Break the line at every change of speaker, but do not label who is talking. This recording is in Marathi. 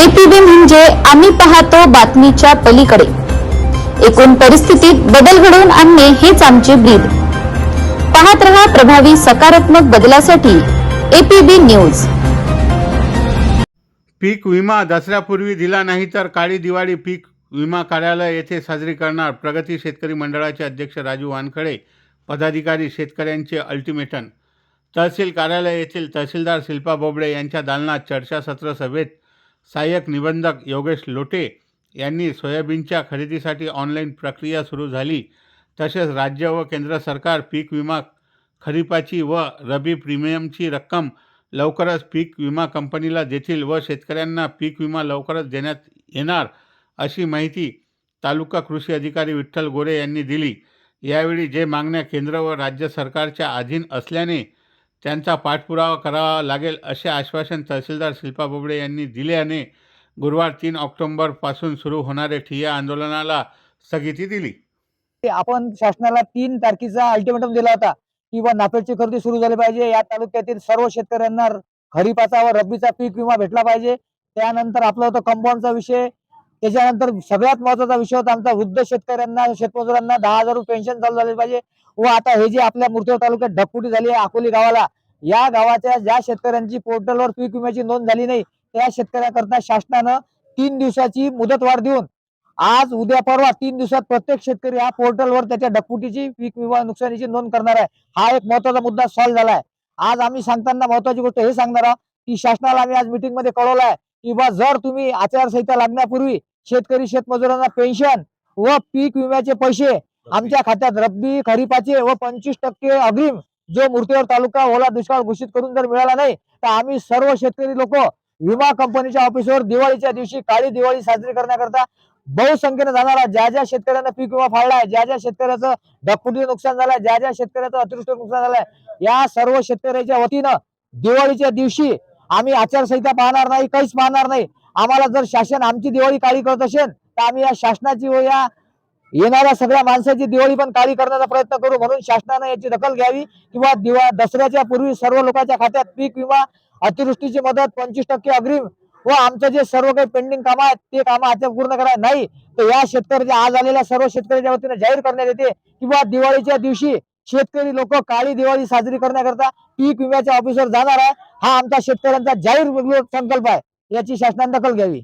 एपीबी म्हणजे आम्ही पाहतो बातमीच्या पलीकडे. एकूण परिस्थितीत बदल घडवून आणणे हेच आमचे ब्रीद. पाहत रहा प्रभावी सकारात्मक बदलासाठी एपीबी न्यूज
पीक विमा दसऱ्यापूर्वी दिला नाही तर काळी दिवाळी पीक विमा कार्यालय येथे साजरी करणार प्रगती शेतकरी मंडळाचे अध्यक्ष राजू वानखडे पदाधिकारी शेतकऱ्यांचे अल्टिमेटम. तहसील कार्यालय येथील तहसीलदार शिल्पा बोबडे यांच्या दालनात चर्चासत्र सभेत सहाय्यक निबंधक योगेश लोटे यांनी सोयाबीनच्या खरेदीसाठी ऑनलाईन प्रक्रिया सुरू झाली. तसेच राज्य व केंद्र सरकार पीक विमा खरीपाची व रबी प्रीमियमची रक्कम लवकरच पीक विमा कंपनीला देतील व शेतकऱ्यांना पीक विमा लवकरच देण्यात येणार अशी माहिती तालुका कृषी अधिकारी विठ्ठल गोरे यांनी दिली. यावेळी जे मागण्या केंद्र व राज्य सरकारच्या अधीन असल्याने त्यांचा पाठपुरावा करावा लागेल असे आश्वासन तहसीलदार शिल्पा बोबडे यांनी दिल्याने गुरुवार तीन ऑक्टोंबरपासून सुरू होणारे ठिय्या आंदोलनाला स्थगिती दिली.
ते आपण शासनाला तीन तारखेचा अल्टिमेटम दिला होता की बा नाफेडची खरेदी सुरू झाली पाहिजे या तालुक्यातील सर्व शेतकऱ्यांना खरीपाचा व रब्बीचा पीक विमा भेटला पाहिजे. त्यानंतर आपला होता कंपाऊंडचा विषय त्याच्यानंतर सगळ्यात महत्त्वाचा विषय होता आमचा वृद्ध शेतकऱ्यांना शेतमजुरांना दहा हजार रुपये पेन्शन चालू झाले पाहिजे. व आता हे जे आपल्या मुर्तेड तालुक्यात ढकपुटी झाली आहे अकोली गावाला या गावाच्या ज्या शेतकऱ्यांची पोर्टलवर पीक विम्याची नोंद झाली नाही त्या शेतकऱ्याकरता शासनानं तीन दिवसाची मुदतवाढ देऊन आज उद्या परवा तीन दिवसात प्रत्येक शेतकरी हा पोर्टलवर त्याच्या ढगफुटीची पीक विमा नुकसानीची नोंद करणार आहे. हा एक महत्त्वाचा मुद्दा सॉल्व्ह झाला आहे. आज आम्ही सांगताना महत्वाची गोष्ट हे सांगणार आहोत की शासनाला आम्ही आज मिटिंगमध्ये कळवलं आहे की बा जर तुम्ही आचारसंहिता लागण्यापूर्वी शेतकरी शेतमजुरांना पेन्शन व पीक विम्याचे पैसे. आमच्या खात्यात रब्बी खरीपाचे व पंचवीस टक्के अग्रिम. जो मूर्तीवर तालुका ओला दुष्काळ घोषित करून जर मिळाला नाही तर आम्ही सर्व शेतकरी लोक विमा कंपनीच्या ऑफिसवर दिवाळीच्या दिवशी काळी दिवाळी साजरी करण्याकरता बहुसंख्येने जाणारा ज्या ज्या शेतकऱ्यांना पीक विमा फाळलाय ज्या ज्या शेतकऱ्याचं ढगफुटी नुकसान झालंय ज्या ज्या शेतकऱ्याचं अतिवृष्टी नुकसान झालंय या सर्व शेतकऱ्याच्या वतीनं दिवाळीच्या दिवशी आम्ही आचारसंहिता पाहणार नाही काहीच पाहणार नाही. आम्हाला जर शासन आमची दिवाळी काळी करत असेल तर आम्ही या शासनाची व या येणाऱ्या सगळ्या माणसाची दिवाळी पण काळी करण्याचा प्रयत्न करू म्हणून शासनानं याची दखल घ्यावी किंवा दिवा दसऱ्याच्या पूर्वी सर्व लोकांच्या खात्यात पीक विमा अतिवृष्टीची मदत पंचवीस टक्के अग्रिम व आमचं जे सर्व काही पेंडिंग काम आहेत ते कामं आता पूर्ण करायला नाही. तर या शेतकऱ्याच्या आज आलेल्या सर्व शेतकऱ्याच्या वतीने जाहीर करण्यात येते किंवा दिवाळीच्या दिवशी शेतकरी लोक काळी दिवाळी साजरी करण्याकरता पीक विम्याच्या ऑफिसवर जाणार आहे. हा आमचा शेतकऱ्यांचा जाहीर संकल्प आहे. याची शासनाने दखल घ्यावी.